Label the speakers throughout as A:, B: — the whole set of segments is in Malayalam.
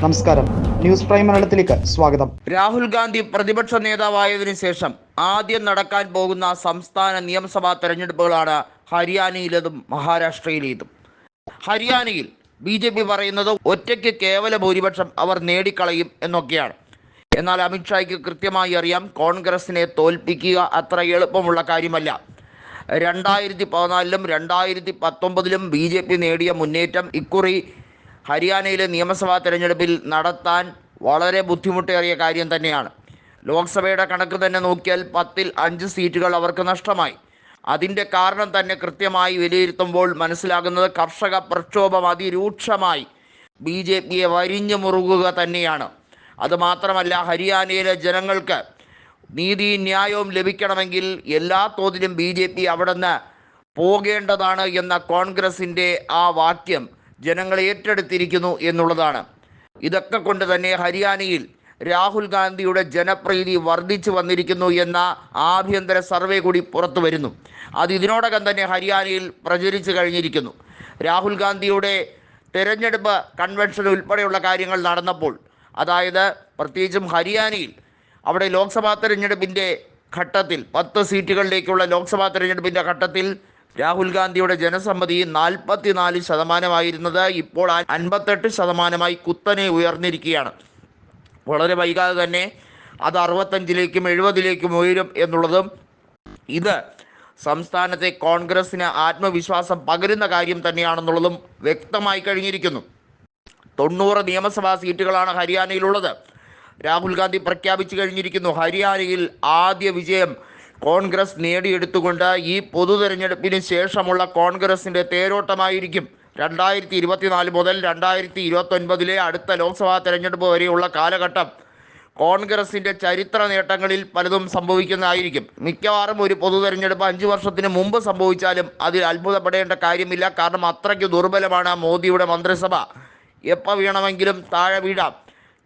A: നമസ്കാരം. ന്യൂസ് പ്രൈം മലയാളത്തിലേക്ക് സ്വാഗതം.
B: രാഹുൽ ഗാന്ധി പ്രതിപക്ഷ നേതാവായതിനു ശേഷം ആദ്യം നടക്കാൻ പോകുന്ന സംസ്ഥാന നിയമസഭാ തെരഞ്ഞെടുപ്പുകളാണ് ഹരിയാനയിലേതും മഹാരാഷ്ട്രയിലേതും. ഹരിയാനയിൽ ബി ജെ പി പറയുന്നത് ഒറ്റയ്ക്ക് കേവല ഭൂരിപക്ഷം അവർ നേടിക്കളയും എന്നൊക്കെയാണ്. എന്നാൽ അമിത്ഷായ്ക്ക് കൃത്യമായി അറിയാം കോൺഗ്രസിനെ തോൽപ്പിക്കുക അത്ര എളുപ്പമുള്ള കാര്യമല്ല. രണ്ടായിരത്തി പതിനാലിലും രണ്ടായിരത്തി പത്തൊമ്പതിലും ബി ജെ പി നേടിയ മുന്നേറ്റം ഇക്കുറി ഹരിയാനയിലെ നിയമസഭാ തെരഞ്ഞെടുപ്പിൽ നടത്താൻ വളരെ ബുദ്ധിമുട്ടേറിയ കാര്യം തന്നെയാണ്. ലോക്സഭയുടെ കണക്ക് തന്നെ നോക്കിയാൽ പത്തിൽ അഞ്ച് സീറ്റുകൾ അവർക്ക് നഷ്ടമായി. അതിന്റെ കാരണം തന്നെ കൃത്യമായി വിലയിരുത്തുമ്പോൾ മനസ്സിലാകുന്നത് കർഷക പ്രക്ഷോഭം അതിരൂക്ഷമായി. ബി ജെ പിയെ വരിഞ്ഞു മുറുകുക തന്നെയാണ്. അതുമാത്രമല്ല ഹരിയാനയിലെ ജനങ്ങൾക്ക് നീതി ന്യായവും ലഭിക്കണമെങ്കിൽ എല്ലാ തോതിലും ബി ജെ പി അവിടെ നിന്ന് പോകേണ്ടതാണ് എന്ന കോൺഗ്രസിന്റെ ആ വാക്യം ജനങ്ങൾ ഏറ്റെടുത്തിരിക്കുന്നു എന്നുള്ളതാണ്. ഇതൊക്കെ കൊണ്ട് തന്നെ ഹരിയാനയിൽ രാഹുൽ ഗാന്ധിയുടെ ജനപ്രീതി വർദ്ധിച്ചു വന്നിരിക്കുന്നു എന്ന ആഭ്യന്തര സർവേ കൂടി പുറത്തു വരുന്നു. അത് ഇതിനോടകം തന്നെ ഹരിയാനയിൽ പ്രചരിച്ചു കഴിഞ്ഞിരിക്കുന്നു. രാഹുൽ ഗാന്ധിയുടെ തെരഞ്ഞെടുപ്പ് കൺവെൻഷൻ ഉൾപ്പെടെയുള്ള കാര്യങ്ങൾ നടന്നപ്പോൾ അതായത് പ്രത്യേകിച്ചും ഹരിയാനയിൽ അവിടെ ലോക്സഭാ തെരഞ്ഞെടുപ്പിന്റെ ഘട്ടത്തിൽ പത്ത് സീറ്റുകളിലേക്കുള്ള ലോക്സഭാ തെരഞ്ഞെടുപ്പിന്റെ ഘട്ടത്തിൽ രാഹുൽ ഗാന്ധിയുടെ ജനസമ്മതി നാൽപ്പത്തിനാല് ശതമാനമായിരുന്നത് ഇപ്പോൾ അൻപത്തെട്ട് ശതമാനമായി കുത്തനെ ഉയർന്നിരിക്കുകയാണ്. വളരെ വൈകാതെ തന്നെ അത് അറുപത്തഞ്ചിലേക്കും എഴുപതിലേക്കും ഉയരും എന്നുള്ളതും ഇത് സംസ്ഥാനത്തെ കോൺഗ്രസ്സിന് ആത്മവിശ്വാസം പകരുന്ന കാര്യം തന്നെയാണെന്നുള്ളതും വ്യക്തമായി കഴിഞ്ഞിരിക്കുന്നു. തൊണ്ണൂറ് നിയമസഭാ സീറ്റുകളാണ് ഹരിയാനയിലുള്ളത്. രാഹുൽ ഗാന്ധി പ്രഖ്യാപിച്ചു കഴിഞ്ഞിരിക്കുന്നു. ഹരിയാനയിൽ ആദ്യ വിജയം കോൺഗ്രസ് നേടിയെടുത്തുകൊണ്ട് ഈ പൊതു തെരഞ്ഞെടുപ്പിന് ശേഷമുള്ള കോൺഗ്രസിന്റെ തേരോട്ടമായിരിക്കും. രണ്ടായിരത്തി ഇരുപത്തിനാല് മുതൽ രണ്ടായിരത്തി ഇരുപത്തൊൻപതിലെ അടുത്ത ലോക്സഭാ തെരഞ്ഞെടുപ്പ് വരെയുള്ള കാലഘട്ടം കോൺഗ്രസിന്റെ ചരിത്ര നേട്ടങ്ങളിൽ പലതും സംഭവിക്കുന്നതായിരിക്കും. മിക്കവാറും ഒരു പൊതു തെരഞ്ഞെടുപ്പ് അഞ്ച് വർഷത്തിന് മുമ്പ് സംഭവിച്ചാലും അതിൽ അത്ഭുതപ്പെടേണ്ട കാര്യമില്ല. കാരണം അത്രയ്ക്ക് ദുർബലമാണ് മോദിയുടെ മന്ത്രിസഭ. എപ്പോൾ വീണമെങ്കിലും താഴെ വീഴാം.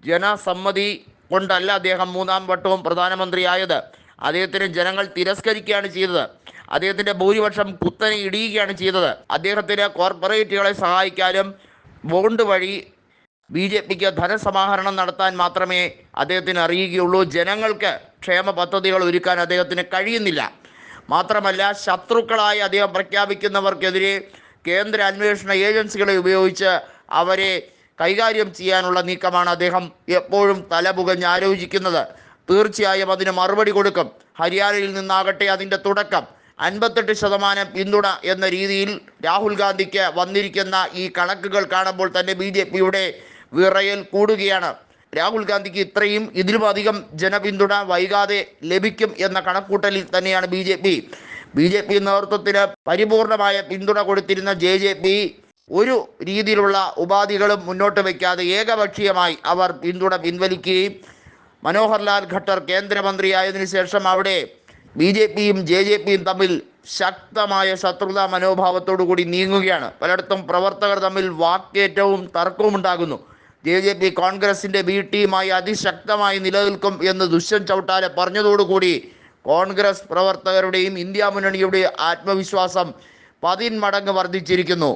B: ജനസമ്മതി കൊണ്ടല്ല അദ്ദേഹം മൂന്നാം വട്ടവും പ്രധാനമന്ത്രിയായത്. അദ്ദേഹത്തിന് ജനങ്ങൾ തിരസ്കരിക്കുകയാണ് ചെയ്തത്. അദ്ദേഹത്തിന്റെ ഭൂരിപക്ഷം കുത്തനെ ഇടിയുകയാണ് ചെയ്തത്. അദ്ദേഹത്തിന് കോർപ്പറേറ്റുകളെ സഹായിക്കാനും ബോണ്ട് വഴി ബി ജെ പിക്ക് ധനസമാഹരണം നടത്താൻ മാത്രമേ അദ്ദേഹത്തിന് അറിയുകയുള്ളൂ. ജനങ്ങൾക്ക് ക്ഷേമ പദ്ധതികൾ ഒരുക്കാൻ അദ്ദേഹത്തിന് കഴിയുന്നില്ല. മാത്രമല്ല ശത്രുക്കളായി അദ്ദേഹം പ്രഖ്യാപിക്കുന്നവർക്കെതിരെ കേന്ദ്ര അന്വേഷണ ഏജൻസികളെ ഉപയോഗിച്ച് അവരെ കൈകാര്യം ചെയ്യാനുള്ള നീക്കമാണ് അദ്ദേഹം എപ്പോഴും തലപുകഞ്ഞ് ആലോചിക്കുന്നത്. തീർച്ചയായും അതിന് മറുപടി കൊടുക്കും. ഹരിയാനയിൽ നിന്നാകട്ടെ അതിന്റെ തുടക്കം. അൻപത്തെട്ട് ശതമാനം പിന്തുണ എന്ന രീതിയിൽ രാഹുൽ ഗാന്ധിക്ക് വന്നിരിക്കുന്ന ഈ കണക്കുകൾ കാണുമ്പോൾ തന്നെ ബി ജെ പിയുടെ വിറയൽ കൂടുകയാണ്. രാഹുൽ ഗാന്ധിക്ക് ഇത്രയും ഇതിലും അധികം ജനപിന്തുണ വൈകാതെ ലഭിക്കും എന്ന കണക്കൂട്ടലിൽ തന്നെയാണ് B J P. B J P നേതൃത്വത്തിന് പരിപൂർണമായ പിന്തുണ കൊടുത്തിരുന്ന ജെ ജെ പി ഒരു രീതിയിലുള്ള ഉപാധികളും മുന്നോട്ട് വയ്ക്കാതെ ഏകപക്ഷീയമായി അവർ പിന്തുണ പിൻവലിക്കുകയും മനോഹർലാൽ ഖട്ടർ കേന്ദ്രമന്ത്രിയായതിനു ശേഷം അവിടെ ബി ജെ പിയും ജെ ജെ പിയും തമ്മിൽ ശക്തമായ ശത്രുതാ മനോഭാവത്തോടു കൂടി നീങ്ങുകയാണ്. പലയിടത്തും പ്രവർത്തകർ തമ്മിൽ വാക്കേറ്റവും തർക്കവും ഉണ്ടാകുന്നു. ജെ ജെ പി കോൺഗ്രസിന്റെ ബി ടീമായി അതിശക്തമായി നിലനിൽക്കും എന്ന് ദുഷ്യന്ത് ചൗട്ടാല പറഞ്ഞതോടുകൂടി കോൺഗ്രസ് പ്രവർത്തകരുടെയും ഇന്ത്യ മുന്നണിയുടെയും ആത്മവിശ്വാസം പതിന്മടങ്ങ് വർദ്ധിച്ചിരിക്കുന്നു.